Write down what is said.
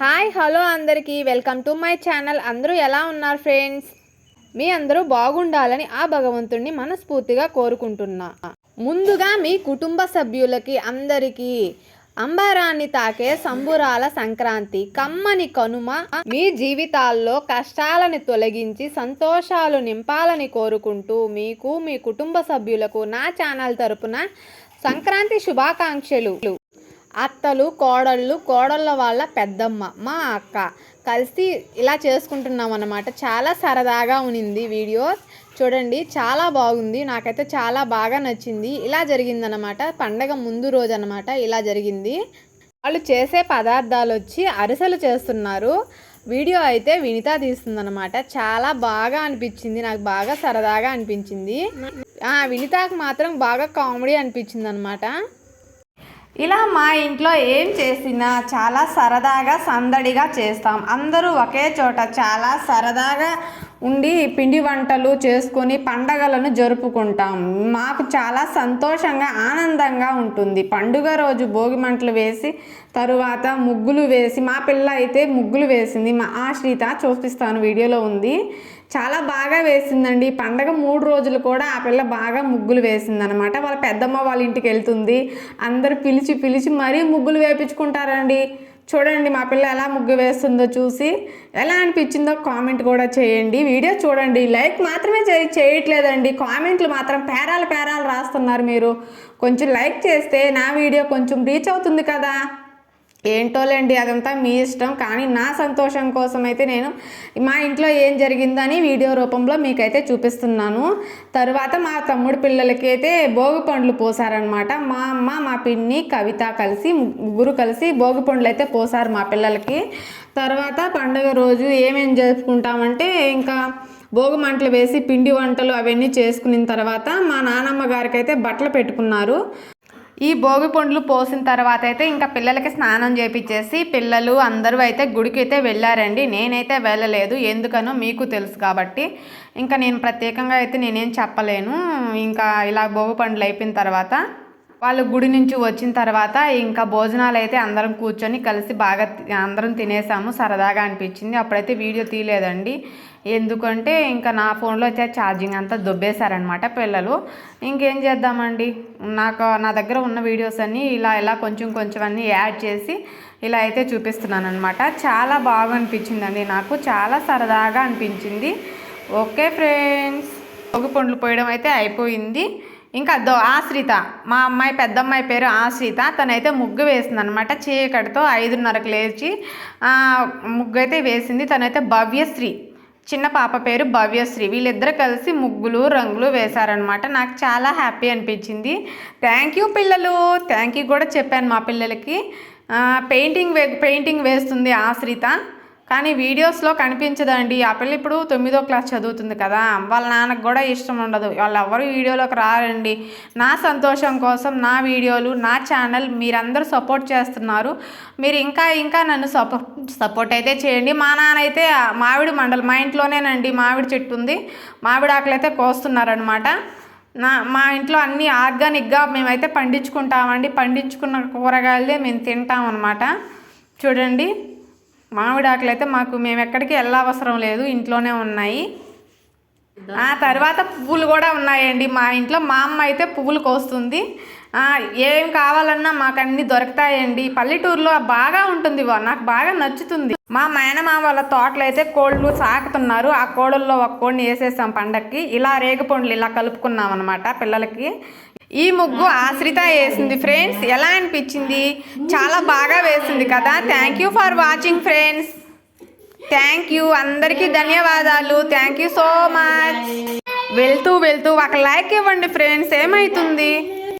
Hi hello అందరికీ. Welcome to my channel. అందరూ ఎలా ఉన్నారు ఫ్రెండ్స్? మీ అందరూ బాగుండాలని ఆ భగవంతుణ్ణి మనస్ఫూర్తిగా కోరుకుంటున్నా. ముందుగా మీ కుటుంబ సభ్యులకి అందరికీ అంబరాన్ని తాకే సంబురాల సంక్రాంతి కమ్మని కనుమ మీ జీవితాల్లో కష్టాలని తొలగించి సంతోషాలు నింపాలని కోరుకుంటూ మీకు మీ కుటుంబ సభ్యులకు నా ఛానల్ తరపున సంక్రాంతి శుభాకాంక్షలు. అత్తలు కోడళ్ళు కోడళ్ళ వాళ్ళ పెద్దమ్మ మా అక్క. కలిసి ఇలా చేసుకుంటున్నాం అన్నమాట. చాలా సరదాగా ఉనింది వీడియో. చూడండి చాలా బాగుంది. నాకైతే చాలా బాగా నచ్చింది. ఇలా జరిగిందనమాట పండగ ముందు రోజు అనమాట ఇలా జరిగింది. వాళ్ళు చేసే పదార్థాలు వచ్చి అరిసెలు చేస్తున్నారు. వీడియో అయితే వినిత తీస్తుందనమాట చాలా బాగా అనిపించింది. నాకు బాగా సరదాగా అనిపించింది. ఆ వినితకు మాత్రం బాగా కామెడీ అనిపించింది అనమాట ఇలా మా ఇంట్లో ఏం చేసినా చాలా సరదాగా సందడిగా చేస్తాం. అందరూ ఒకే చోట చాలా సరదాగా ఉండి పిండి వంటలు చేసుకొని పండగలను జరుపుకుంటాం. మాకు చాలా సంతోషంగా ఆనందంగా ఉంటుంది. పండుగ రోజు భోగి మంటలు వేసి తరువాత ముగ్గులు వేసి మా పిల్ల అయితే ముగ్గులు వేసింది. మా ఆశ్రిత చూపిస్తాను వీడియోలో ఉంది. చాలా బాగా వేసిందండి. పండగ మూడు రోజులు కూడా ఆ పిల్ల బాగా ముగ్గులు వేసిందనమాట. వాళ్ళ పెద్దమ్మ వాళ్ళ ఇంటికి వెళ్తుంది. అందరు పిలిచి పిలిచి మరీ ముగ్గులు వేపించుకుంటారండి. చూడండి మా పిల్ల ఎలా ముగ్గు వేస్తుందో చూసి ఎలా అనిపించిందో కామెంట్ కూడా చేయండి. వీడియో చూడండి. లైక్ మాత్రమే చేయ చేయట్లేదండి. కామెంట్లు మాత్రం పేరాలు పేరాలు రాస్తున్నారు మీరు. కొంచెం లైక్ చేస్తే నా వీడియో కొంచెం రీచ్ అవుతుంది కదా. ఏంటోలేండి అదంతా మీ ఇష్టం. కానీ నా సంతోషం కోసం అయితే నేను మా ఇంట్లో ఏం జరిగిందని వీడియో రూపంలో మీకైతే చూపిస్తున్నాను. తర్వాత మా తమ్ముడు పిల్లలకి అయితే భోగి పండ్లు పోసారనమాట మా అమ్మ మా పిన్ని కవిత కలిసి ముగ్గురు కలిసి భోగి పండ్లు అయితే పోసారు మా పిల్లలకి. తర్వాత పండుగ రోజు ఏమేం జరుపుకుంటామంటే ఇంకా భోగి మంటలు వేసి పిండి వంటలు అవన్నీ చేసుకున్న తర్వాత మా నానమ్మ గారికి అయితే బట్టలు పెట్టుకున్నారు. ఈ భోగి పండ్లు పోసిన తర్వాత అయితే ఇంకా పిల్లలకి స్నానం చేపించేసి పిల్లలు అందరూ అయితే గుడికి అయితే వెళ్ళారండి. నేనైతే వెళ్ళలేదు. ఎందుకనో మీకు తెలుసు కాబట్టి. ఇంకా నేను ప్రత్యేకంగా అయితే నేనేం చెప్పలేను. ఇంకా ఇలా భోగి పండ్లు అయిపోయిన తర్వాత వాళ్ళు గుడి నుంచి వచ్చిన తర్వాత ఇంకా భోజనాలు అయితే అందరం కూర్చొని కలిసి బాగా అందరం తినేసాము. సరదాగా అనిపించింది. అప్పుడైతే వీడియో తీయలేదండి. ఎందుకంటే ఇంకా నా ఫోన్లో అయితే ఛార్జింగ్ అంతా దొబ్బేశారనమాట పిల్లలు. ఇంకేం చేద్దామండి? నాకు నా దగ్గర ఉన్న వీడియోస్ అన్నీ ఇలా ఇలా కొంచెం కొంచెం అన్నీ యాడ్ చేసి ఇలా అయితే చూపిస్తున్నాను అనమాట చాలా బాగా అనిపించిందండి నాకు. చాలా సరదాగా అనిపించింది. Okay friends. పొగ పండ్లు పోయడం అయితే అయిపోయింది. ఇంకా దో ఆశ్రిత మా అమ్మాయి పెద్ద అమ్మాయి పేరు ఆశ్రిత తనైతే ముగ్గు వేసింది అనమాట చీకటితో ఐదున్నరకు లేచి ముగ్గు అయితే వేసింది. తనైతే భవ్యశ్రీ చిన్న పాప పేరు భవ్యశ్రీ. వీళ్ళిద్దరు కలిసి ముగ్గులు రంగులు వేశారనమాట నాకు చాలా హ్యాపీ అనిపించింది. థ్యాంక్ యూ పిల్లలు. థ్యాంక్ యూ కూడా చెప్పాను మా పిల్లలకి. పెయింటింగ్ వే పెయింటింగ్ వేస్తుంది ఆశ్రిత కానీ వీడియోస్లో కనిపించదండి. ఆ పిల్ల ఇప్పుడు తొమ్మిదో క్లాస్ చదువుతుంది కదా. వాళ్ళ నాన్నకు కూడా ఇష్టం ఉండదు. వాళ్ళు ఎవరు వీడియోలోకి రారండి. నా సంతోషం కోసం నా వీడియోలు నా ఛానల్ మీరందరూ సపోర్ట్ చేస్తున్నారు. మీరు ఇంకా ఇంకా నన్ను సపోర్ట్ సపోర్ట్ అయితే చేయండి. మా నాన్న అయితే మామిడి మండలి మా ఇంట్లోనేనండి. మామిడి చెట్టు ఉంది. మామిడి ఆకులు అయితే కోస్తున్నారనమాట నా మా ఇంట్లో అన్నీ ఆర్గానిక్గా మేమైతే పండించుకుంటామండి. పండించుకున్న కూరగాయలే మేము తింటాం అనమాట చూడండి. మామిడి ఆకులు అయితే మాకు మేము ఎక్కడికి వెళ్ళవసరం లేదు ఇంట్లోనే ఉన్నాయి. ఆ తర్వాత పువ్వులు కూడా ఉన్నాయండి. మా ఇంట్లో మా అమ్మ అయితే పువ్వులు కోస్తుంది. ఏం కావాలన్నా మాకు అన్ని దొరుకుతాయండి. పల్లెటూరులో బాగా ఉంటుంది వా- నాకు బాగా నచ్చుతుంది. మా మేనమామ వాళ్ళ తోటలో అయితే కోళ్ళు సాకుతున్నారు. ఆ కోళ్ళల్లో ఒక కోడిని వేసేసాం పండక్కి. ఇలా రేగుపండ్లు ఇలా కలుపుకున్నాం అనమాట పిల్లలకి. ఈ ముగ్గు ఆశ్రిత వేసింది ఫ్రెండ్స్ ఎలా అనిపించింది? చాలా బాగా వేసింది కదా. Thank you for watching friends thank you అందరికీ ధన్యవాదాలు. థ్యాంక్ యూ సో మచ్ వెళ్తూ వెళ్తూ ఒక లైక్ ఇవ్వండి ఫ్రెండ్స్ ఏమవుతుంది